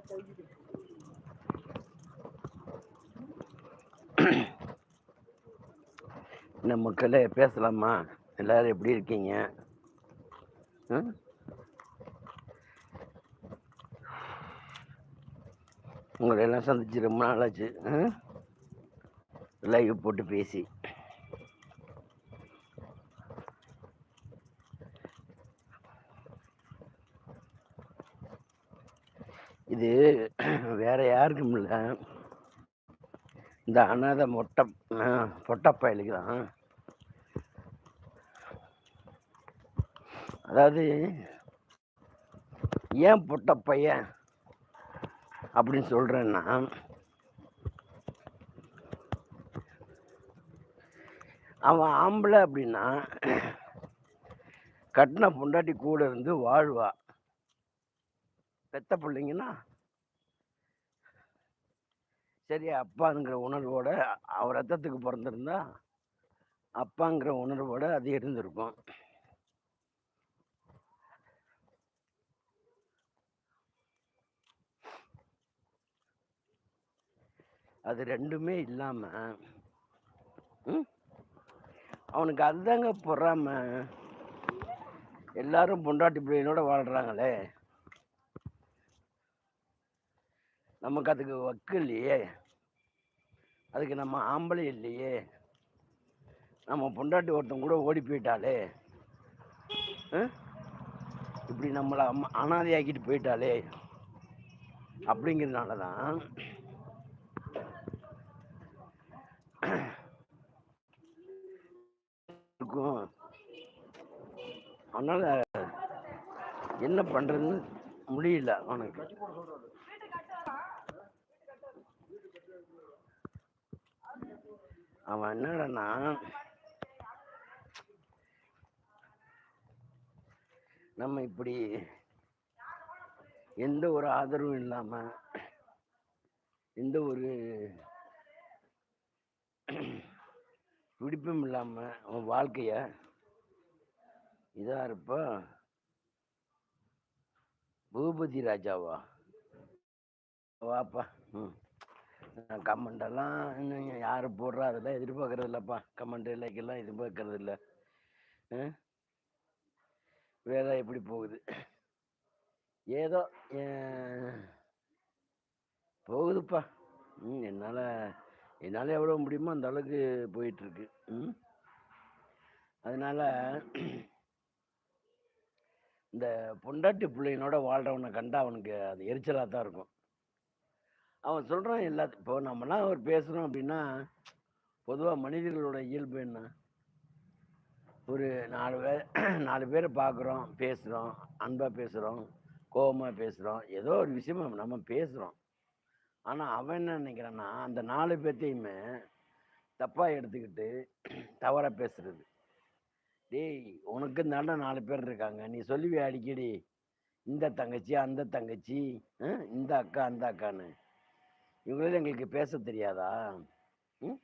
என்ன மக்களே பேசலாமா? எல்லாரும் எப்படி இருக்கீங்க? உங்களை எல்லாம் சந்திச்சு ரொம்ப நாளாச்சு லைவ் போட்டு பேசி இது வேற யாருக்கும் இல்லை இந்த அனாதை மொட்டை பொட்டப்பயலுக்கு தான் அதாவது ஏன் பொட்ட அப்படின்னு சொல்கிறேன்னா அவன் ஆம்பளை அப்படின்னா கட்டின பொண்டாட்டி கூட இருந்து வாழ்வா. பெத்த பிள்ளைங்கன்னா சரி அப்பாங்கிற உணர்வோட அவர் ரத்தத்துக்கு பிறந்திருந்தா அப்பாங்கிற உணர்வோட அது இருந்திருக்கும். அது ரெண்டுமே இல்லாமல் அவனுக்கு அதுதாங்க பொறாம. எல்லாரும் பொண்டாட்டி பிள்ளைகளோட வாழ்றாங்களே. நமக்கு அதுக்கு வக்கு இல்லையே. அதுக்கு நம்ம ஆம்பளை இல்லையே. நம்ம பொண்டாட்டி ஒருத்தன் கூட ஓடி போயிட்டாலே இப்படி நம்மளை அம்மா அனாதையாக்கிட்டு போயிட்டாலே அப்படிங்கிறதுனால தான் இருக்கும். அதனால என்ன பண்ணுறதுன்னு முடியல அவனுக்கு. அவன் என்னடனா நம்ம இப்படி எந்த ஒரு ஆதரவும் இல்லாம எந்த ஒரு பிடிப்பும் இல்லாம அவன் வாழ்க்கைய இதா இருப்பா. பூபதி ராஜாவா? வாப்பா. ம். கமெண்ட் எல்லாம் இன்னும் யாரும் போடுறா அதெல்லாம் எதிர்பார்க்கறது இல்லைப்பா கமெண்ட் லைக்கெல்லாம் எதிர்பார்க்கறது இல்லை வேலை எப்படி போகுது? ஏதோ போகுதுப்பா. ம் என்னால் என்னால் எவ்வளோ முடியுமோ அந்த அளவுக்கு போயிட்டுருக்கு. ம்? அதனால இந்த பொண்டாட்டி பிள்ளைங்களோட வாழ்கிறவனை கண்டா அவனுக்கு அது எரிச்சலாக தான் இருக்கும். அவன் சொல்கிறான் எல்லாத்தையும் இப்போ நம்மலாம் அவர் பேசுகிறோம் அப்படின்னா பொதுவாக மனிதர்களோட இயல்பு என்ன? ஒரு நாலு பேர் நாலு பேரை பார்க்குறோம் பேசுகிறோம் அன்பாக பேசுகிறோம் கோபமாக பேசுகிறோம் ஏதோ ஒரு விஷயமா நம்ம பேசுகிறோம் ஆனால் அவன் என்ன நினைக்கிறான்னா அந்த நாலு பேர்த்தையுமே தப்பாக எடுத்துக்கிட்டு தவறாக பேசுறது. டேய் உனக்கு தாண்டா நாலு பேர் இருக்காங்க. நீ சொல்லுவியா அடிக்கடி இந்த தங்கச்சி அந்த தங்கச்சி இந்த அக்கா அந்த அக்கான்னு? இவங்களே எங்களுக்கு பேச தெரியாதா? ம்?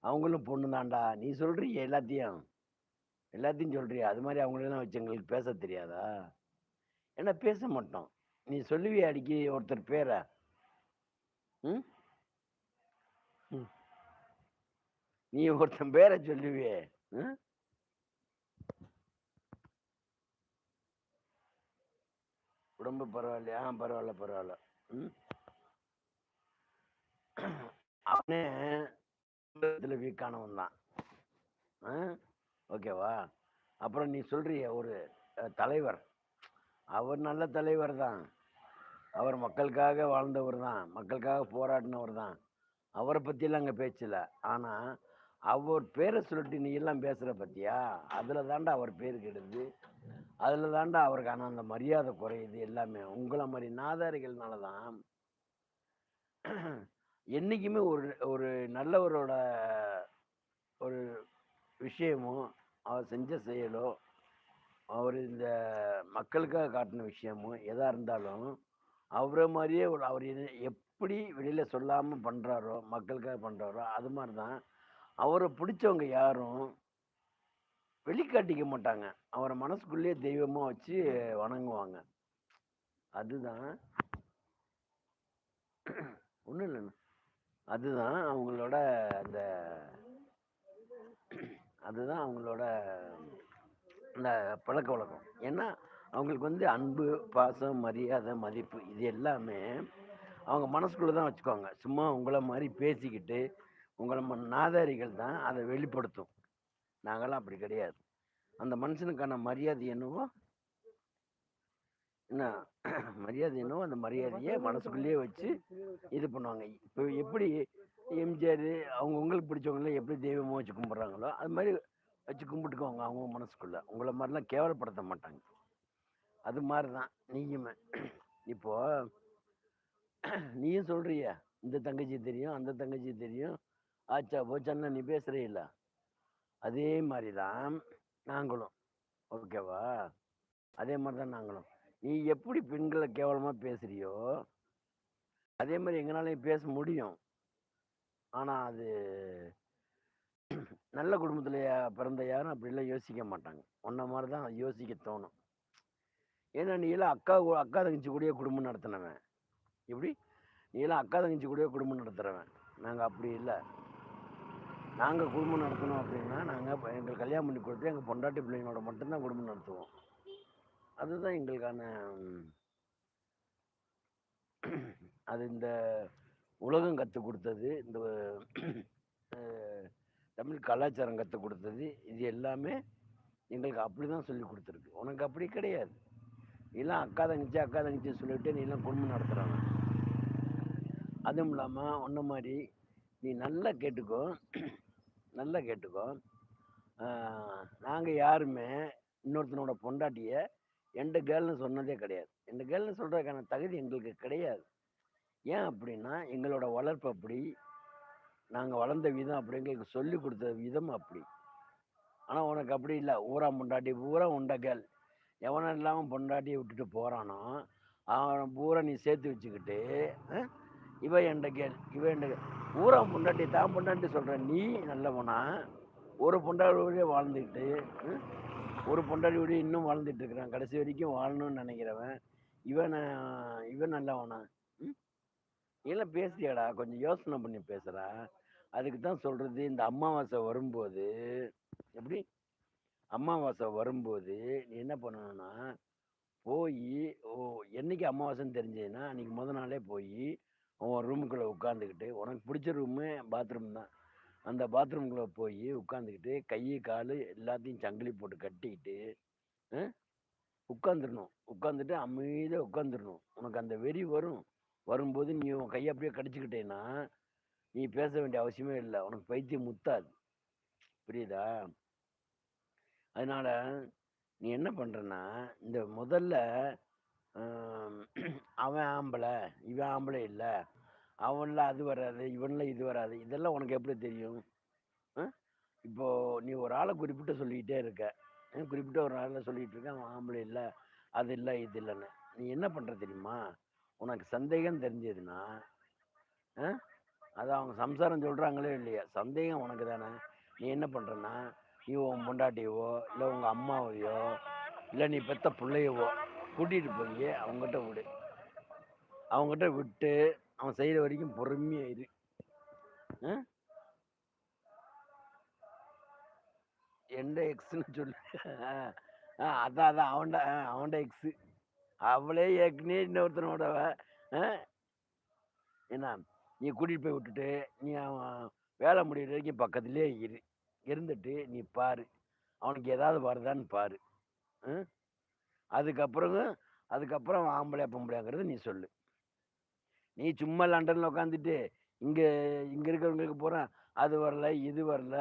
அவங்களும் பொண்ணு தான்டா. நீ சொல்றிய எல்லாத்தையும். எல்லாத்தையும் சொல்றியா. அது மாதிரி அவங்களெல்லாம் வச்சு எங்களுக்கு பேச தெரியாதா? ஏன்னா பேச மாட்டோம். நீ சொல்லுவியா அடிக்கடி ஒருத்தர் பேரை. ம். நீ ஒருத்தன் பேரை சொல்லுவியே. ம்? உடம்பு பரவாயில்லையா? பரவாயில்ல பரவாயில்ல. ம்? அவனே இதில் வீக்கானவன் தான். ஆ? ஓகேவா? அப்புறம் நீ சொல்றிய ஒரு தலைவர். அவர் நல்ல தலைவர் தான். அவர் மக்களுக்காக வாழ்ந்தவர் தான். மக்களுக்காக போராடினவர் தான். அவரை பற்றியெல்லாம் அங்கே பேச்சில்ல ஆனால் அவர் பேரை சொல்லிட்டு நீ எல்லாம் பேசுகிற பற்றியா அதில் தாண்டா அவர் பேர் கெடுது. அதில் தாண்டா அவருக்கான அந்த மரியாதை குறையுது எல்லாமே. உங்களை மாதிரி நாதாரிகள்னால தான் என்றைக்குமே ஒரு ஒரு நல்லவரோட ஒரு விஷயமோ அவர் செஞ்ச செயலோ அவர் இந்த மக்களுக்காக காட்டின விஷயமோ எதாக இருந்தாலும் அவரை மாதிரியே ஒரு அவர் எப்படி வெளியில் சொல்லாமல் பண்ணுறாரோ மக்களுக்காக பண்ணுறாரோ அது மாதிரி தான் அவரை பிடிச்சவங்க யாரும் வெளிக்காட்டிக்க மாட்டாங்க. அவரை மனசுக்குள்ளேயே தெய்வமாக வச்சு வணங்குவாங்க. அதுதான் ஒன்றும் இல்லைண்ணா அதுதான் அவங்களோட அந்த அதுதான் அவங்களோட அந்த பழக்க வழக்கம். ஏன்னா அவங்களுக்கு வந்து அன்பு பாசம் மரியாதை மதிப்பு இது எல்லாமே அவங்க மனசுக்குள்ளே தான் வச்சுக்குவாங்க. சும்மா உங்களை மாதிரி பேசிக்கிட்டு உங்களை நாதாரிகள் தான் அதை வெளிப்படுத்தும். நாங்களாம் அப்படி கிடையாது. அந்த மனுஷனுக்கான மரியாதை என்னவோ என்ன மரியாதை என்னவோ அந்த மரியாதையை மனசுக்குள்ளேயே வச்சு இது பண்ணுவாங்க. இப்போ எப்படி எம்ஜிஆர் அவங்க உங்களுக்கு பிடிச்சவங்கள எப்படி தெய்வமாக வச்சு கும்பிட்றாங்களோ அது மாதிரி வச்சு கும்பிட்டுக்குவாங்க அவங்க மனசுக்குள்ள. உங்களை மாதிரிலாம் கேவலப்படுத்த மாட்டாங்க. அது மாதிரி தான் நீயுமே இப்போ நீயும் சொல்றிய இந்த தங்கச்சி தெரியும் அந்த தங்கச்சி தெரியும். ஆச்சா போச்சான்னு நீ பேசுறே இல்ல அதே மாதிரி தான் நாங்களும். ஓகேவா? அதே மாதிரி தான் நாங்களும். நீ எப்படி பெண்களை கேவலமா பேசுறியோ அதே மாதிரி எங்களாலையும் பேச முடியும். ஆனா அது நல்ல குடும்பத்துல பிறந்த யாரும் அப்படிலாம் யோசிக்க மாட்டாங்க. உன்ன மாதிரி தான் யோசிக்க தோணும். ஏன்னா நீ எல்லாம் அக்கா கூ- அக்கா தங்கச்சி கூடயே குடும்பம் நடத்தினவன். எப்படி நீ எல்லாம் அக்கா தங்கச்சி கூடயே குடும்பம் நடத்துறவன். நாங்கள் அப்படி இல்லை. நாங்கள் குடும்பம் நடத்தணும் அப்படின்னா நாங்கள் எங்களுக்கு கல்யாணம் பண்ணி கொடுத்து எங்கள் பொண்டாட்டி பிள்ளைங்களோட மட்டும்தான் குடும்பம் நடத்துவோம். அதுதான் எங்களுக்கான அது இந்த உலகம் கற்றுக் கொடுத்தது இந்த தமிழ் கலாச்சாரம் கற்றுக் கொடுத்தது இது எல்லாமே எங்களுக்கு அப்படி தான் சொல்லி கொடுத்துருக்கு. உனக்கு அப்படி கிடையாது. நீலாம் அக்கா தங்கச்சி அக்கா தங்கச்சி நீ நீலாம் குடும்பம் நடத்துகிறாங்க அதுவும் இல்லாமல் ஒன்ன மாதிரி நீ நல்லா கேட்டுக்கோ நல்லா கேட்டுக்கோ. நாங்கள் யாருமே இன்னொருத்தனோட பொண்டாட்டியை எந்த கேர்ள்னு சொன்னதே கிடையாது. எந்த கேர்ள்னு சொல்கிறதுக்கான தகுதி எங்களுக்கு கிடையாது. ஏன் அப்படின்னா எங்களோட வளர்ப்பு அப்படி நாங்கள் வளர்ந்த விதம் அப்படி எங்களுக்கு சொல்லி கொடுத்த விதம் அப்படி. ஆனால் உனக்கு அப்படி இல்லை. ஊரா பொண்டாட்டி பூரா உண்ட கேள். எவனும் இல்லாமல் பொண்டாட்டியை விட்டுட்டு போகிறானோ அவன் பூரா நீ சேர்த்து வச்சுக்கிட்டு இவன் இவ எண்ட கேள்? இவ எண்ட கேள்? ஊரா பொண்டாட்டி தான் பொண்டாட்டி சொல்கிற நீ நல்லவனா? ஒரு பொண்டாட்டியோடய வாழ்ந்துக்கிட்டு ம்? ஒரு பொண்டாட்டியோடய இன்னும் வாழ்ந்துட்டு இருக்கிறான். கடைசி வரைக்கும் வாழணும்னு நினைக்கிறவன். இவன் இவன் நல்லவனா? ம்? பேசுறியாடா. கொஞ்சம் யோசனை பண்ணி பேசுறா அதுக்கு தான் சொல்றது இந்த அமாவாசை வரும்போது எப்படி? அமாவாசை வரும்போது நீ என்ன பண்ணணும்னா போய் ஓ என்னைக்கு அமாவாசைன்னு தெரிஞ்சதுன்னா அன்னைக்கு முத நாளே போய் உன் ரூமுக்குள்ளே உட்காந்துக்கிட்டு உனக்கு பிடிச்ச ரூமு பாத்ரூம் தான். அந்த பாத்ரூம்குள்ளே போய் உட்காந்துக்கிட்டு கை கால் எல்லாத்தையும் சங்கிலி போட்டு கட்டிக்கிட்டு உட்காந்துடணும் உட்காந்துட்டு அமைதியாக உட்காந்துடணும் உனக்கு அந்த வெறி வரும். வரும்போது நீ உன் கையை அப்படியே கடிச்சுக்கிட்டேன்னா நீ பேச வேண்டிய அவசியமே இல்லை. உனக்கு பைத்தியம் முத்தாது. புரியுதா? அதனால் நீ என்ன பண்ணுறன்னா இந்த முதல்ல அவன் ஆம்பளை இவன் ஆம்பளை இல்லை. அவன்ல அது வராது இவன்ல இது வராது. இதெல்லாம் உனக்கு எப்படி தெரியும்? ஆ? இப்போ நீ ஒரு ஆளை குறிப்பிட்டு சொல்லிக்கிட்டே இருக்க. குறிப்பிட்ட ஒரு ஆளை சொல்லிட்டு இருக்க அவன் ஆம்பளை இல்லை அது இல்லை இது இல்லைன்னு. நீ என்ன பண்ணுற தெரியுமா? உனக்கு சந்தேகம் தெரிஞ்சதுன்னா ஆ? அது அவங்க சம்சாரம் சொல்கிறாங்களே இல்லையா சந்தேகம் உனக்கு தானே. நீ என்ன பண்ணுறன்னா நீ உன் பொண்டாட்டியவோ இல்லை உங்கள் அம்மாவையோ இல்லை நீ பெத்த பிள்ளையவோ கூட்டிகிட்டு போய் அவங்ககிட்ட விடு. அவங்ககிட்ட விட்டு அவன் செய்யற வரைக்கும் பொறுமையா இரு எந்த எக்ஸ்ன்னு சொல்லு. ஆ, அதான் அதான் அவன்ட அவன்ட எக்ஸ் அவளே ஏற்கனவே இன்னொருத்தனோட ஆ? என்ன நீ கூட்டிகிட்டு போய் விட்டுட்டு நீ அவன் வேலை முடிகிற வரைக்கும் பக்கத்துலேயே இரு. இருந்துட்டு நீ பாரு. அவனுக்கு ஏதாவது வருதான்னு பாரு. ஆ? அதுக்கப்புறம் அதுக்கப்புறம் அவன் ஆம்பளை பொம்பளைங்கிறத நீ சொல்லு. நீ சும்மா லண்டன்ல உட்காந்துட்டு இங்க இங்க இருக்கிறவங்களுக்கு போறான் அது வரல இது வரல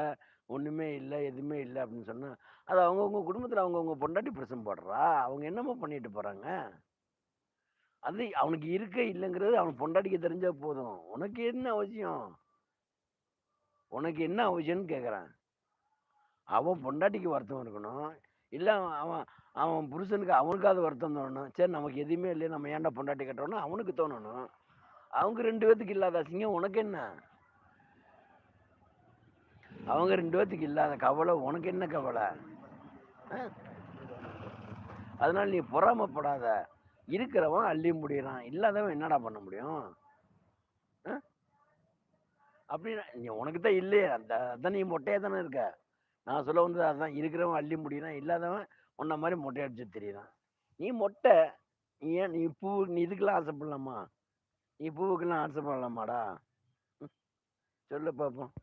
ஒண்ணுமே இல்லை எதுவுமே இல்லை அப்படின்னு சொன்னா அது அவங்கவுங்க குடும்பத்துல அவங்கவுங்க பொண்டாட்டி பிரச்சனை போடுறா அவங்க என்னமோ பண்ணிட்டு போறாங்க. அது அவனுக்கு இருக்க இல்லைங்கிறது அவன் பொண்டாட்டிக்கு தெரிஞ்சா போதும். உனக்கு என்ன அவசியம்? உனக்கு என்ன அவசியம்னு கேட்குறான் அவன் பொண்டாட்டிக்கு வருத்தம் இருக்கணும். இல்லை அவன் அவன் புருஷனுக்கு அவனுக்காவது வருத்தம் தோணணும். சரி நமக்கு எதுவுமே இல்லையே நம்ம ஏன்டா பொண்டாட்டி கட்டுறோம்னு அவனுக்கு தோணணும். அவங்க ரெண்டு பேத்துக்கு இல்லாத அசிங்கம் உனக்கு என்ன? அவங்க ரெண்டு பேத்துக்கு இல்லாத கவலை உனக்கு என்ன கவலை? ஆ? அதனால நீ பொறாமப்படாத. இருக்கிறவன் அள்ளி முடியறான். இல்லாதவன் என்னடா பண்ண முடியும்? அப்படின்னா நீ உனக்கு தான் இல்லையே. அந்த அதான் நீ மொட்டையாக தானே இருக்க. நான் சொல்ல வந்தது அதுதான் இருக்கிறவன் அள்ளி முடியணும் இல்லாதவன் உன்ன மாதிரி மொட்டை அடிச்சு தெரியுறான். நீ மொட்டை நீ ஏன் நீ பூ நீ இதுக்கெல்லாம் ஆசைப்படலாமா? நீ பூவுக்கெல்லாம் பண்ணலாமாடா? ம், சொல்லு பார்ப்போம்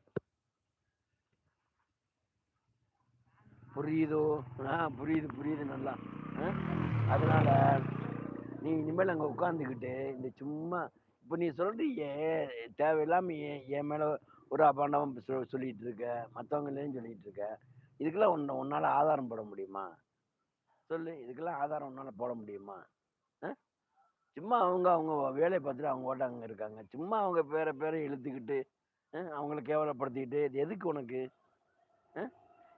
புரியுதோ? ஆ புரியுது புரியுது நல்லா. ஆ? அதனால நீ இனிமேல் அங்கே உட்காந்துக்கிட்டு இந்த சும்மா இப்போ நீ சொல்றியே தேவையில்லாமல் என் என் மேலே ஒரு அபாண்டம் சொ சொல்லிட்டு இருக்க மற்றவங்களையும் சொல்லிட்டு இருக்க இதுக்கெல்லாம் உன்னை உன்னால் ஆதாரம் போட முடியுமா? சொல்லு இதுக்கெல்லாம் ஆதாரம் உன்னால் போட முடியுமா? ஆ? சும்மா அவங்க அவங்க வேலையை பார்த்துட்டு அவங்க ஓட்ட அங்கே இருக்காங்க. சும்மா அவங்க பேரை பேரை இழுத்துக்கிட்டு அவங்கள கேவலப்படுத்திக்கிட்டு இது எதுக்கு உனக்கு?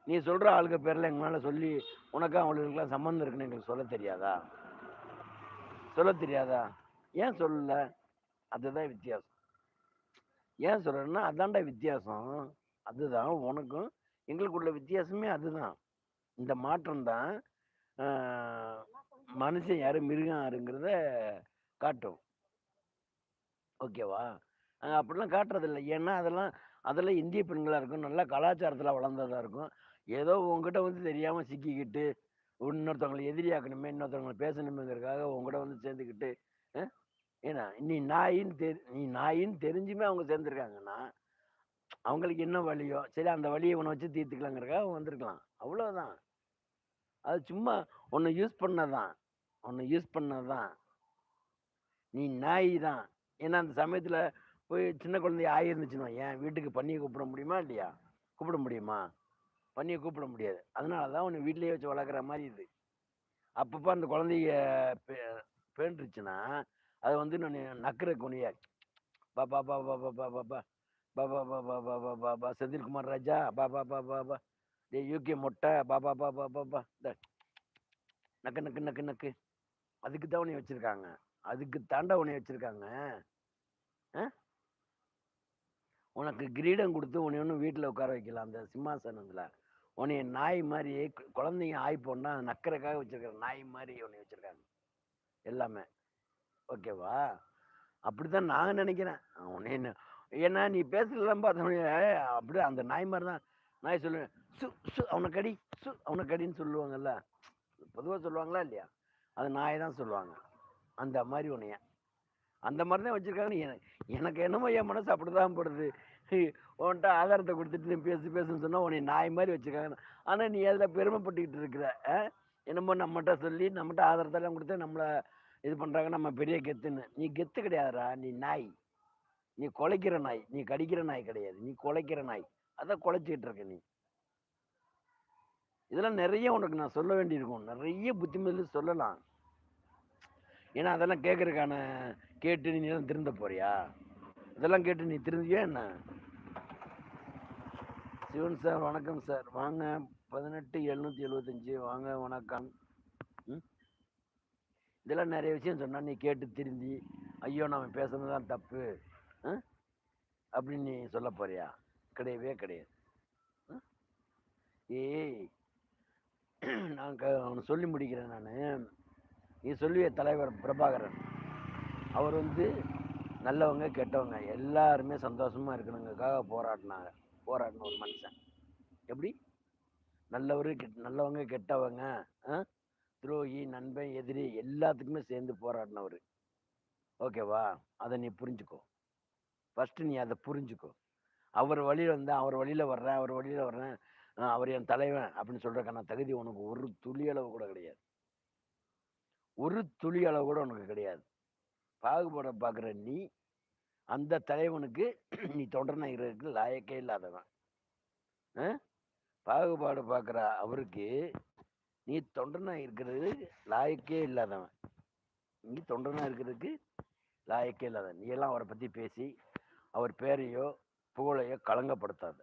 நீ சொல்கிற ஆளுங்க பேரில் எங்களால் சொல்லி உனக்கு அவங்களுக்குலாம் சம்மந்தம் இருக்குன்னு எங்களுக்கு சொல்ல தெரியாதா? சொல்ல தெரியாதா? ஏன் சொல்லல? அதுதான் வித்தியாசம். ஏன் சொல்கிறேன்னா அதான்டா வித்தியாசம். அதுதான் உனக்கும் எங்களுக்குள்ள வித்தியாசமே அதுதான். இந்த மாற்றம் தான் மனுஷன் யாரு? மிருகம் யாருங்கிறத காட்டும். ஓகேவா? நாங்கள் அப்படிலாம் காட்டுறதில்ல. ஏன்னா அதெல்லாம் அதெல்லாம் இந்திய பெண்களாக இருக்கும். நல்லா கலாச்சாரத்தில் வளர்ந்ததாக இருக்கும். ஏதோ உங்ககிட்ட வந்து தெரியாமல் சிக்கிக்கிட்டு இன்னொருத்தவங்களை எதிரியாக்கணுமே இன்னொருத்தவங்களை பேசணுமேங்கிறதுக்காக உங்ககிட்ட வந்து சேர்ந்துக்கிட்டு ஆ? ஏன்னா நீ நாயின்னு தெரி நீ நாயின்னு தெரிஞ்சுமே அவங்க சேர்ந்துருக்காங்கன்னா அவங்களுக்கு என்ன வழியோ சரி அந்த வழியை இவனை வச்சு தீர்த்துக்கலாங்கிறக்காக வந்திருக்கலாம். அவ்வளோதான் அது சும்மா ஒன்று யூஸ் பண்ணதான். ஒன்று யூஸ் பண்ணாதான் நீ நாய் தான் ஏன்னா அந்த சமயத்தில் போய் சின்ன குழந்தைய ஆகி இருந்துச்சுன்னா ஏன் வீட்டுக்கு பண்ணியை கூப்பிட முடியுமா இல்லையா கூப்பிட முடியுமா பண்ணியை கூப்பிட முடியாது அதனால தான் உன்னை வீட்டிலேயே வச்சு வளர்க்குற மாதிரி இது அப்பப்போ அந்த குழந்தைய பேண்டுருச்சுன்னா அதை வந்து நான் நக்கிற குனியா பா பா பா பா பா பா பா பா பா பா பா பா பா பா பா பா செந்தில்குமார் ராஜா பா பா பா பா பா டே யூகே மொட்டை பா பா பா பா பா பா நக்கு நக்கு நக்கு நக்கு அதுக்கு தான் உன்னை வச்சிருக்காங்க. அதுக்கு தாண்டா உன்னை வச்சிருக்காங்க. ஆ? உனக்கு கிரீடம் கொடுத்து உன்னை ஒன்றும் வீட்டில் உட்கார வைக்கலாம் அந்த சிம்மாசனத்தில். உன்னைய நாய் மாதிரி குழந்தைங்க ஆய் போனால் நக்கறக்காக வச்சிருக்கிற நாய் மாதிரி உன்னை வச்சுருக்காங்க. எல்லாமே. ஓகேவா? அப்படித்தான் நான் நினைக்கிறேன். உன்னை ஏன்னா நீ பேசலாம் பார்த்தோன்னே அப்படி அந்த நாய் மாதிரி தான். நாய் சொல்லுவேன் சு சு அவனை கடி சு அவனை கடின்னு சொல்லுவாங்கல்ல. பொதுவாக சொல்லுவாங்களா இல்லையா? அது நாய் தான் சொல்லுவாங்க. அந்த மாதிரி உன்னைய அந்த மாதிரி தான் வச்சிருக்காங்க எனக்கு எனக்கு என்னமோ என் மனசு அப்படிதான் படுது. உன்கிட்ட ஆதாரத்தை கொடுத்துட்டு நீ பேசு பேசுன்னு சொன்னால் உன்னை நாய் மாதிரி வச்சிருக்காங்க ஆனால் நீ அதில் பெருமைப்பட்டுக்கிட்டு இருக்கிற ஆ? என்னமோ நம்மகிட்ட சொல்லி நம்மகிட்ட ஆதாரத்தெல்லாம் கொடுத்து நம்மளை இது பண்ணுறாங்க நம்ம பெரிய கெத்துன்னு. நீ கெத்து கிடையாதுடா நீ நாய். நீ குலைக்கிற நாய். நீ கடிக்கிற நாய் கிடையாது. நீ குலைக்கிற நாய். அதான் குலைச்சிக்கிட்டு இருக்க நீ. இதெல்லாம் நிறைய உனக்கு நான் சொல்ல வேண்டியிருக்கும். நிறைய புத்திமதி சொல்லலாம். ஏன்னா அதெல்லாம் கேட்கறதுக்கான கேட்டு நீ எல்லாம் திருந்த போறியா? இதெல்லாம் கேட்டு நீ திருந்தியா என்ன? சிவன் சார் வணக்கம் சார். வாங்க. பதினெட்டு எழுநூத்தி எழுபத்தஞ்சு வாங்க வணக்கம். ம்? இதெல்லாம் நிறைய விஷயம் சொன்னா நீ கேட்டு திருந்தி ஐயோ நம்ம பேசுனது தான் தப்பு அப்படின்னு நீ சொல்ல போறியா? கிடையவே கிடையாது. ஏய் நான் அவனை சொல்லி முடிக்கிறேன் நான். நீ சொல்லுவே தலைவர் பிரபாகரன். அவர் வந்து நல்லவங்க கெட்டவங்க எல்லாருமே சந்தோஷமாக இருக்கணுங்கக்காக போராடினாங்க போராடின ஒரு மனுஷன். எப்படி? நல்லவர் கெட் நல்லவங்க கெட்டவங்க துரோகி நண்பன் எதிரி எல்லாத்துக்குமே சேர்ந்து போராடினவர். ஓகேவா? அதை நீ புரிஞ்சுக்கோ. ஃபஸ்ட்டு நீ அதை புரிஞ்சுக்கோ. அவர் வழியில் வந்தேன் அவர் வழியில் வர்றேன் அவர் வழியில் வர்றேன். அவர் என் தலைவன் அப்படின்னு சொல்றதுக்கான தகுதி உனக்கு ஒரு துளி அளவு கூட கிடையாது. ஒரு துளி அளவு கூட உனக்கு கிடையாது. பாகுபாட பார்க்குற நீ அந்த தலைவனுக்கு நீ தொண்டனா இருக்கிறதுக்கு லாயக்கே இல்லாதவன். பாகுபாடு பார்க்குற அவருக்கு நீ தொண்டனாக இருக்கிறது லாயக்கே இல்லாதவன். நீ தொண்டனாக இருக்கிறதுக்கு லாயக்கே இல்லாதவன். நீ எல்லாம் அவரை பற்றி பேசி அவர் பேரையோ புகழையோ களங்கப்படுத்தாது.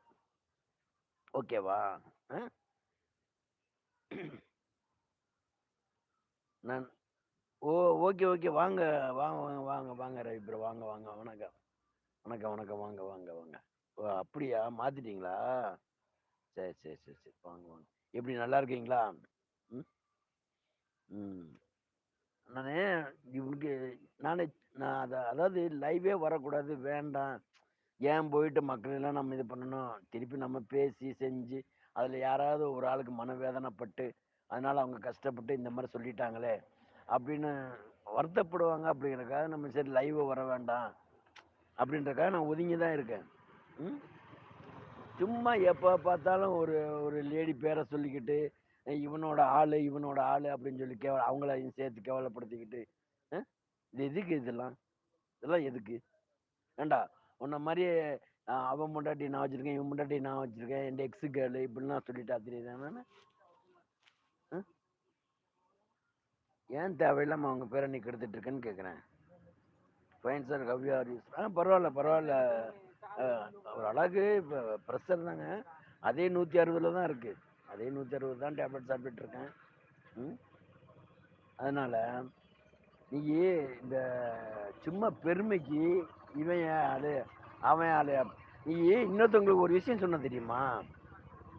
ஓகேவா? ஆ? நான் ஓ ஓகே ஓகே. வாங்க வாங்க வாங்க வாங்க வாங்க ரவி ப்ரோ வாங்க வாங்க. வணக்கம். வணக்கம் வணக்கம். வாங்க வாங்க வாங்க. ஓ அப்படியா? மாத்திட்டீங்களா? சரி சரி சரி சரி. வாங்க வாங்க. எப்படி நல்லா இருக்கீங்களா? ம்? ம். நான் இவனுக்கு நானே நான் அதை அதாவது லைவே வரக்கூடாது வேண்டாம். ஏன் போயிட்டு மக்களெல்லாம் நம்ம இது பண்ணணும். திருப்பி நம்ம பேசி, செஞ்சு, அதில் யாராவது ஒரு ஆளுக்கு மனவேதனைப்பட்டு, அதனால் அவங்க கஷ்டப்பட்டு இந்த மாதிரி சொல்லிட்டாங்களே! அப்படின்னு வருத்தப்படுவாங்க அப்படிங்கிறக்காக நம்ம சரி லைவ் வர வேண்டாம். அப்படின்றக்காக நான் ஒதுங்கி தான் இருக்கேன். ம். சும்மா எப்போ பார்த்தாலும் ஒரு ஒரு லேடி பேரை சொல்லிக்கிட்டு, இவனோட ஆள் இவனோட ஆள் அப்படின்னு சொல்லி கேவ அவங்களையும் சேர்த்து கேவலப்படுத்திக்கிட்டு, இது எதுக்கு இதெல்லாம்? இதெல்லாம் எதுக்கு? ஏன்டா உன்ன மாதிரி அவன் முண்டாட்டி நான் வச்சிருக்கேன், இவன் முண்டாட்டி நான் வச்சிருக்கேன். என் எக்ஸு கேர்ளு இப்படிலாம் சொல்லிட்டா திரியிறேன் ஏன் தேவையில்லாமல் அவங்க பேரை நீ கெடுத்துட்டு இருக்கேன்னு கேட்குறேன் ஃபைன் சார் கவ்யா ஆர் ஆ பரவாயில்ல பரவாயில்ல ஒரு அழகு இப்போ ப்ரெஷர் தாங்க. அதே 160ல தான் இருக்குது அதே 160 தான் டேப்லெட் சாப்பிட்டுருக்கேன் ம். அதனால் நீ இந்த சும்மா பெருமைக்கு இவன் ஆளு, அவன் ஆளு நீ இன்னொருத்தவங்களுக்கு ஒரு விஷயம் சொன்ன தெரியுமா?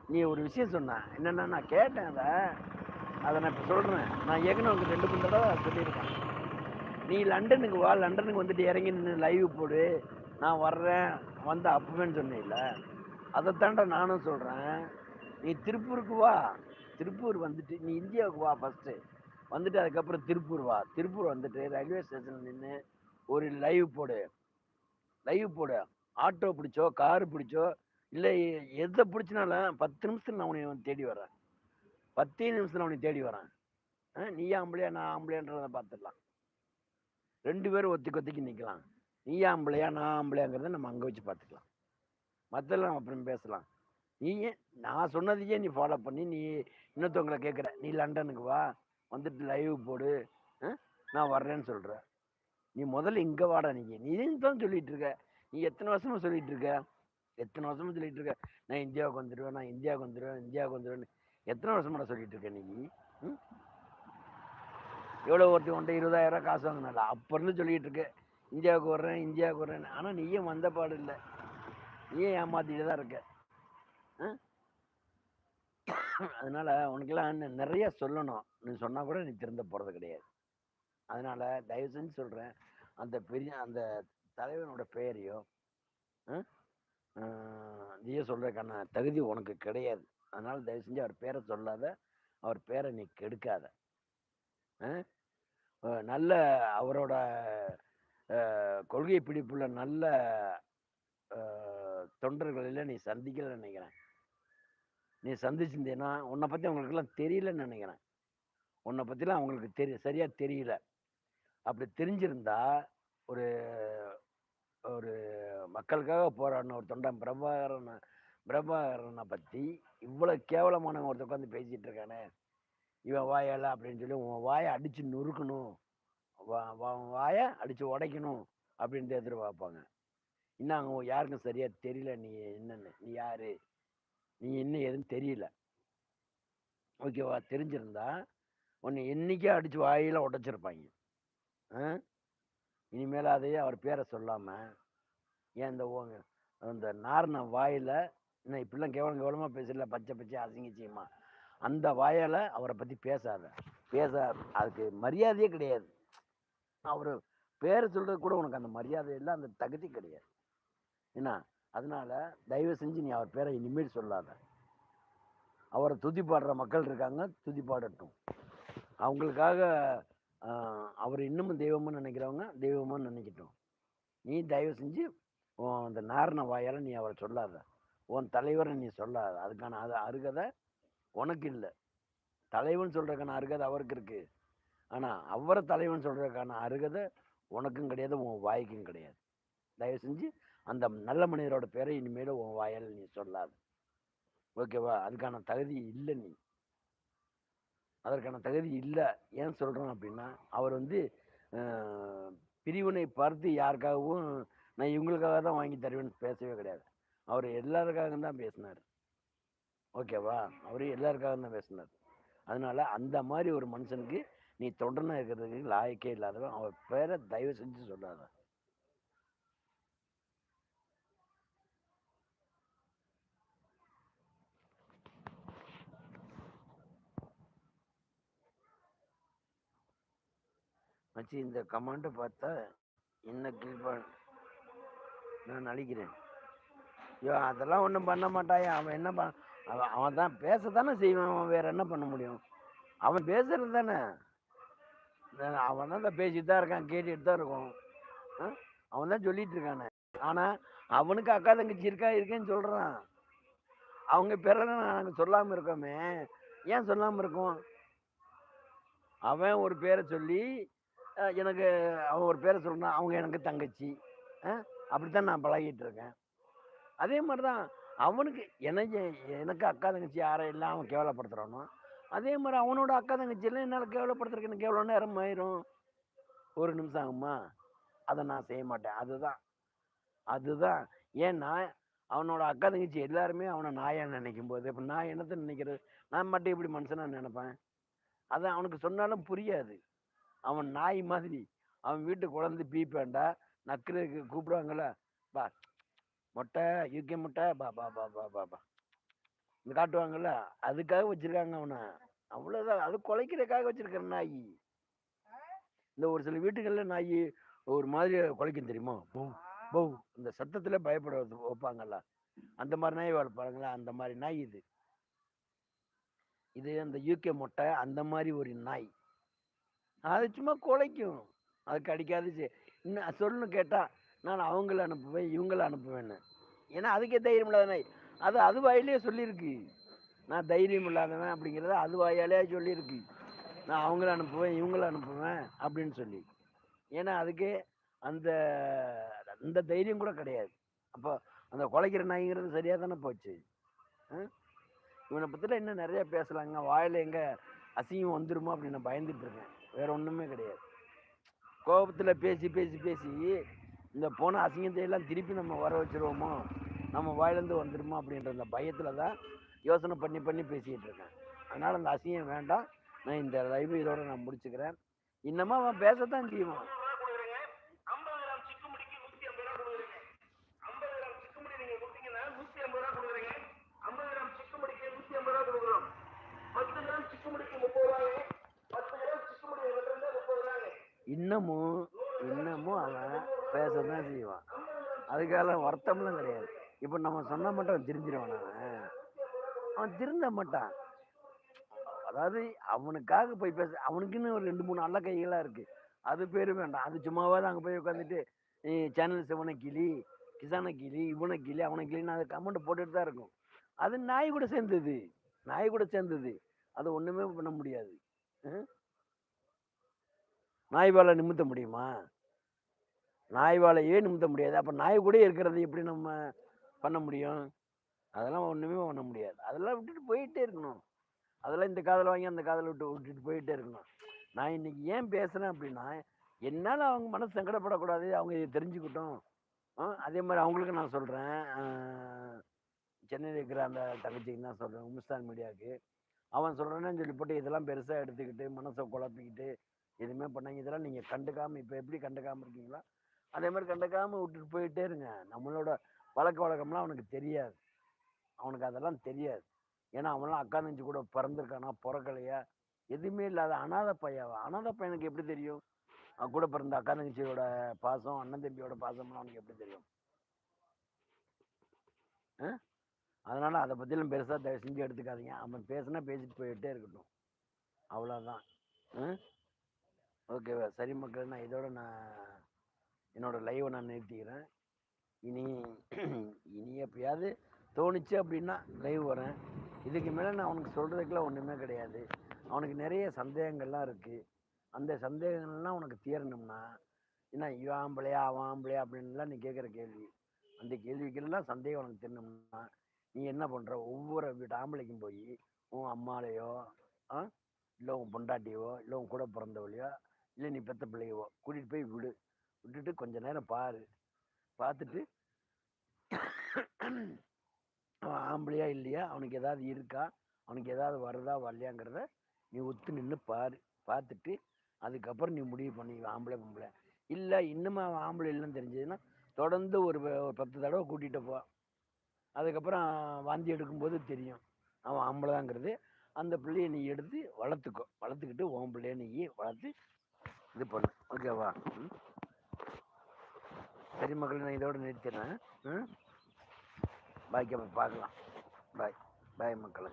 நீ ஒரு விஷயம் சொன்ன. என்னென்ன நான் கேட்டேன் அதை அதை நான் இப்போ சொல்கிறேன் நான் ஏற்கனவே உனக்கு ரெண்டு மூணு தடவை சொல்லியிருக்கேன். நீ லண்டனுக்கு வா, லண்டனுக்கு வந்துட்டு இறங்கி நின்று லைவ் போடு. நான் வர்றேன். வந்து அப்புவேன்னு சொன்னீல்ல. அதைத்தாண்டா நானும் சொல்கிறேன் நீ திருப்பூருக்கு வா. திருப்பூர் வந்துட்டு நீ இந்தியாவுக்கு வா ஃபஸ்ட்டு வந்துட்டு அதுக்கப்புறம் திருப்பூர் வா. திருப்பூர் வந்துட்டு ரயில்வே ஸ்டேஷனில் நின்று ஒரு லைவ் போடு. லைவ் போடு. ஆட்டோ பிடிச்சோ, கார் பிடிச்சோ, இல்லை எதை பிடிச்சினாலும் பத்து நிமிஷத்துல நான் உன்னை தேடி வரேன். பத்தே நிமிஷத்தில் அவனை தேடி வரேன். ஆ நீ ஆம்பளையா, நான் ஆம்பளையான்றத பார்த்துடலாம். ரெண்டு பேரும் ஒத்திக்கு ஒத்திக்கு நிற்கலாம் நீ ஆம்பளையா, நான் ஆம்பளையாங்கிறத நம்ம அங்கே வச்சு பார்த்துக்கலாம். மத்ததெல்லாம் அப்புறம் பேசலாம். நீ ஏன் நான் சொன்னதையே நீ ஃபாலோ பண்ணி, நீ இன்னொருத்தவங்களை கேட்குற. நீ லண்டனுக்கு வா. வந்துட்டு லைவ் போடு. நான் வர்றேன்னு சொல்கிறேன் நீ முதல்ல இங்க வாடா நீங்க நீ தான் சொல்லிட்டு இருக்க. நீ எத்தனை வருஷமா சொல்லிட்டு இருக்க? எத்தனை வருஷமா சொல்லிட்டு இருக்க? நான் இந்தியாவுக்கு வந்துடுவேன் நான் இந்தியாவுக்கு வந்துடுவேன் இந்தியாவுக்கு வந்துருவேன்னு. எத்தனை வருஷமாடா சொல்லிட்டு இருக்க நீ எவ்வளோ ஒருத்தி உன்ட்ட இருபதாயிரம் காசு வாங்கினால அப்போ இருந்து சொல்லிட்டு இருக்க. இந்தியாவுக்கு வர்றேன், இந்தியாவுக்கு வர்றேன்னு. ஆனால் நீயும் வந்த பாடு இல்லை நீயும் ஏமாத்திட்டு தான் இருக்க. அதனால உனக்கெல்லாம் நிறைய சொல்லணும். நீ சொன்னால் கூட நீ திருந்த போகிறது கிடையாது. அதனால தயவு செஞ்சு சொல்கிறேன் அந்த பெரிய அந்த தலைவனோட பெயரையோ, நீயே சொல்றதுக்கான தகுதி உனக்கு கிடையாது. அதனால் தயவு செஞ்சு அவர் பேரை சொல்லாத. அவர் பேரை நீ கெடுக்காத. நல்ல அவரோட கொள்கை பிடிப்புள்ள நல்ல தொண்டர்களில் நீ சந்திக்கலன்னு நினைக்கிறேன் நீ சந்திச்சிருந்தீன்னா, உன்னை பற்றி அவங்களுக்கெல்லாம் தெரியலன்னு நினைக்கிறேன் உன்ன பற்றிலாம் அவங்களுக்கு தெரிய சரியாக தெரியல. அப்படி தெரிஞ்சிருந்தா, ஒரு ஒரு மக்களுக்காக போராடின ஒரு தொண்டன் பிரபாகரன் பிரபாகரனை பற்றி இவ்வளோ கேவலமானவன் ஒருத்த உட்காந்து பேசிகிட்டு இருக்கானே! இவன் வாயால் அப்படின்னு சொல்லி உன் வாயை அடித்து நொறுக்கணும். வா வ உன் உடைக்கணும் அப்படின்னு எதிர்பார்ப்பாங்க. இன்னும் அவங்க யாருக்கும் சரியாக தெரியல நீ என்னன்னு. நீ யார் நீ என்ன எதுன்னு தெரியல. ஓகேவா? தெரிஞ்சிருந்தா, உன்னை என்னைக்கோ அடித்து வாயில் உடைச்சிருப்பாங்க இனிமேல் அதையே அவர் பேரை சொல்லாம, ஏன் இந்த ஓ அந்த நார்ன வாயில என்ன இப்படிலாம் கேவலம் கேவலமா பேசல பச்சை பச்சை அசிங்க அந்த வாயால் அவரை பத்தி பேசாத. பேச அதுக்கு மரியாதையே கிடையாது. அவர் பேரை சொல்றதுக்கு கூட உனக்கு அந்த மரியாதை இல்லை அந்த தகுதி கிடையாது. என்ன? அதனால தயவு செஞ்சு நீ அவர் பேரை இனிமேல் சொல்லாத. அவரை துதி பாடுற மக்கள் இருக்காங்க. துதி பாடட்டும். அவங்களுக்காக அவர் இன்னமும் தெய்வமாக நினைக்கிறவங்க, தெய்வமாக நினைக்கட்டும். நீ தயவு செஞ்சு உன் அந்த நாரண வாயால் நீ அவரை சொல்லாத. உன் தலைவரை நீ சொல்லாத. அதுக்கான அது அருகதை உனக்கு இல்லை தலைவன் சொல்கிறதுக்கான அருகதை அவருக்கு இருக்குது ஆனால் அவரை தலைவன் சொல்கிறதுக்கான அருகதை உனக்கும் கிடையாது, உன் வாய்க்கும் கிடையாது. தயவு செஞ்சு அந்த நல்ல மனிதரோட பேரை இனிமேல் உன் வாயால் நீ சொல்லாத. ஓகேவா? அதுக்கான தகுதி இல்லை நீ. அதற்கான தகுதி இல்லை ஏன் சொல்கிறோம் அப்படின்னா, அவர் வந்து பிரிவினை பார்த்து யாருக்காகவும் நான் இவங்களுக்காக தான் வாங்கி தருவேன்னு பேசவே கிடையாது. அவர் எல்லாருக்காக தான் பேசினார் ஓகேவா? அவர் எல்லாருக்காக தான் பேசினாரு. அதனால அந்த மாதிரி ஒரு மனுஷனுக்கு நீ தொண்டனாக இருக்கிறதுக்கு லாயக்கே இல்லாதவன். அவர் பேரை தயவு செஞ்சு சொல்லாத. மச்சி இந்த கமாண்டை பார்த்தா என்ன கிளிப்பா நான் அழிக்கிறேன் ஐயோ அதெல்லாம் ஒன்றும் பண்ண மாட்டாயா? அவன் என்ன பண்ண அவன் அவன் தான் பேச தானே செய்வான் அவன் வேறு என்ன பண்ண முடியும்? அவன் பேசுறது தானே? அவன் தான் பேசிட்டு தான் இருக்கான் கேட்டுட்டு தான் இருக்கும். ஆ? அவன் தான் சொல்லிட்டு இருக்கானே. ஆனால் அவனுக்கு அக்கா தங்கச்சி இருக்கா இருக்கேன்னு சொல்கிறான் அவங்க பிறகு நாங்கள் சொல்லாமல் இருக்கோமே. ஏன் சொல்லாமல் இருக்கோம்? அவன் ஒரு பேரை சொல்லி எனக்கு அவன் ஒரு பேரை சொல்கிறான் அவங்க எனக்கு தங்கச்சி. அப்படித்தான் நான் பழகிட்டு இருக்கேன். அதே மாதிரி தான் அவனுக்கு எனக்கு எனக்கு அக்கா தங்கச்சி யாரை எல்லாம் அவன் கேவலப்படுத்துகிறானோ அதே மாதிரி அவனோட அக்கா தங்கச்சியெல்லாம் என்னால் கேவலப்படுத்துறதுக்கு எனக்கு எவ்வளோ நேரம் ஆயிரும்? ஒரு நிமிஷம் ஆகுமா? அதை நான் செய்ய மாட்டேன். அதுதான். அதுதான். ஏன்னா அவனோட அக்கா தங்கச்சி எல்லாருமே அவனை நாயா நினைக்கும் போது இப்போ நான் என்னத்தை நினைக்கிறது? நான் மட்டும் எப்படி மனுஷனாக நினைப்பேன்? அதை அவனுக்கு சொன்னாலும் புரியாது. அவன் நாய் மாதிரி. அவன் வீட்டு குழந்தை பீப்பேண்டா நக்கிறதுக்கு கூப்பிடுவாங்கள பா மொட்டை யூகே முட்டை பா பா பா பா பா பா. இந்த காட்டுவாங்கல்ல அதுக்காக வச்சிருக்காங்க அவனை. அவ்வளோதான் அது குலைக்கிறதுக்காக வச்சிருக்கிற நாய். இந்த ஒரு சில வீட்டுகளில் நாய் ஒரு மாதிரி குலைக்கும் தெரியுமா? பௌ பௌ. இந்த சத்தத்துல பயப்பட வைப்பாங்கல்ல. அந்த மாதிரி நாய் வளர்ப்பாங்களா அந்த மாதிரி நாய் இது. இது அந்த யூகே மொட்டை அந்த மாதிரி ஒரு நாய். அது சும்மா குலைக்கும். அது அடிக்காது செ- இன்னும் சொல்லணும் கேட்டால் நான் அவங்கள அனுப்புவேன் இவங்கள அனுப்புவேன்னு. ஏன்னா அதுக்கே தைரியம் இல்லாத நாய் அது அது வாயிலே சொல்லியிருக்கு நான் தைரியம் இல்லாதவன் அப்படிங்கிறத அது வாயாலே சொல்லியிருக்கு நான் அவங்கள அனுப்புவேன் இவங்கள அனுப்புவேன் அப்படின்னு சொல்லி. ஏன்னா அதுக்கு அந்த அந்த தைரியம் கூட கிடையாது. அப்போ அந்த குலைக்கிற நாய்ங்கிறது சரியாக தானே போச்சு. இவனை பற்றில இன்னும் நிறையா பேசலாங்க. வாயில எங்கே அசிங்கம் வந்துருமோ அப்படின்னு நான் பயந்துட்டு இருக்கேன் வேற ஒன்றுமே கிடையாது. கோபத்தில் பேசி பேசி பேசி இந்த போன அசிங்கத்தையெல்லாம் திருப்பி நம்ம வர வச்சுருவோமோ? நம்ம வாயிலேருந்து வந்துடுமா அப்படின்ற அந்த பயத்தில் தான் யோசனை பண்ணி பண்ணி பேசிக்கிட்டு இருக்கேன் அதனால் அந்த அசிங்கம் வேண்டாம். நான் இந்த லைவ் இதோட நான் முடிச்சுக்கிறேன். இன்னமும் அவன் பேசத்தான் செய்வான். இன்னமும் இன்னமும் அவன் பேச தான் செய்வான். அதுக்காக வருத்தம்லாம் கிடையாது. இப்போ நம்ம சொன்ன மட்டும் அவன் திரிஞ்சிருவான் அவன். அவன் திருந்த மாட்டான். அதாவது அவனுக்காக போய் பேச அவனுக்குன்னு ஒரு ரெண்டு மூணு நல்ல கைகளாக இருக்குது அது பேர் வேண்டாம். அது சும்மாவாது அங்கே போய் உட்காந்துட்டு சேனல் சிவனை கிளி கிசான கிளி இவனை கிளி அவனை கிளின்னு அது கமெண்ட் போட்டுட்டு தான் இருக்கும். அது நாய் கூட சேர்ந்தது. நாய் கூட சேர்ந்தது. அது ஒன்றுமே பண்ண முடியாது. ம்? நாய் வாழை நிமித்த முடியுமா? நாய் வாழையே நிமித்த முடியாது. அப்போ நாய் கூட இருக்கிறது எப்படி நம்ம பண்ண முடியும்? அதெல்லாம் ஒன்றுமே பண்ண முடியாது. அதெல்லாம் விட்டுட்டு போயிட்டே இருக்கணும். அதெல்லாம் இந்த காதில் வாங்கி அந்த காதில் விட்டு விட்டுட்டு போயிட்டே இருக்கணும். நான் இன்னைக்கு ஏன் பேசுகிறேன் அப்படின்னா என்னால் அவங்க மனசு சங்கடப்படக்கூடாது. அவங்க இதை தெரிஞ்சுக்கிட்டோம். அதே மாதிரி அவங்களுக்கு நான் சொல்கிறேன் சென்னையில் இருக்கிற அந்த தங்கச்சிக்கு நான் சொல்கிறேன் உமிஸ்தான் மீடியாவுக்கு அவன் சொல்கிறேன்னு சொல்லி போட்டு இதெல்லாம் பெருசாக எடுத்துக்கிட்டு மனசை குழப்பிக்கிட்டு எதுவுமே பண்ணாங்க. இதெல்லாம் நீங்கள் கண்டுக்காமல் இப்போ எப்படி கண்டுக்காமல் இருக்கீங்களோ? அதே மாதிரி கண்டுக்காமல் விட்டுட்டு போயிட்டே இருங்க. நம்மளோட பழக்க வழக்கம்லாம் அவனுக்கு தெரியாது. அவனுக்கு அதெல்லாம் தெரியாது. ஏன்னா அவன்லாம் அக்கா கூட பிறந்திருக்கானா பிறக்கலையா? எதுவுமே இல்லாத அனாதை பையன் அனாதை பையனுக்கு எப்படி தெரியும்? அவன் கூட பிறந்த அக்கா தங்கச்சியோட பாசம் அண்ணன் தம்பியோட பாசம்லாம் அவனுக்கு எப்படி தெரியும்? ஆ? அதை பற்றிலாம் பெருசாக தயவு செஞ்சு எடுத்துக்காதீங்க. அவன் பேசுனா பேசிட்டு போயிட்டே இருக்கட்டும். அவ்வளோதான் ஓகேவா சரி மக்கள் நான் இதோட நான் என்னோட லைவை நான் நிறுத்திக்கிறேன். இனி இனி எப்பயாவது தோணுச்சு அப்படின்னா லைவ் வரேன். இதுக்கு மேலே நான் அவனுக்கு சொல்கிறதுக்கெல்லாம் ஒன்றுமே கிடையாது. அவனுக்கு நிறைய சந்தேகங்கள்லாம் இருக்குது அந்த சந்தேகங்கள்லாம் உனக்கு தீரணும்னா என்ன இவன் ஆம்பளையா அவன் ஆம்பளையா அப்படின்லாம் நீ கேட்குற கேள்வி. அந்த கேள்விக்கெல்லாம் சந்தேகம் உனக்கு தெரியணும்னா நீ என்ன பண்ணுற ஒவ்வொரு வீட்டு ஆம்பளைக்கும் போய் உன் அம்மாலேயோ ஆ இல்லை உன் பொண்டாட்டியோ இல்லை உன் கூட பிறந்தவளையோ இல்லை நீ பெத்த பிள்ளையவோ கூட்டிகிட்டு போய் விடு. விட்டுட்டு கொஞ்ச நேரம் பாரு. பார்த்துட்டு அவன் ஆம்பளையா இல்லையா? அவனுக்கு ஏதாவது இருக்கா? அவனுக்கு ஏதாவது வருதா வரலையாங்கிறத நீ ஒத்து நின்று பாரு. பார்த்துட்டு அதுக்கப்புறம் நீ முடிவு பண்ணி ஆம்பளை பொம்பளை. இல்லை இன்னும் அவன் ஆம்பளை இல்லைன்னு தெரிஞ்சதுன்னா தொடர்ந்து ஒரு ஒரு பத்து தடவை கூட்டிகிட்டு போ. அதுக்கப்புறம் வாந்தி எடுக்கும்போது தெரியும். அவன் ஆம்பளைங்கிறது அந்த பிள்ளைய நீ எடுத்து வளர்த்துக்கோ. வளர்த்துக்கிட்டு உன் பிள்ளைய நீ வளர்த்து இது பண்ணு ஓகேவா ம். சரி மக்களே நான் இதோடு நிறுத்திடுறேன். ம். பாய்க்கு பார்க்கலாம். பாய். பாய் மக்களே.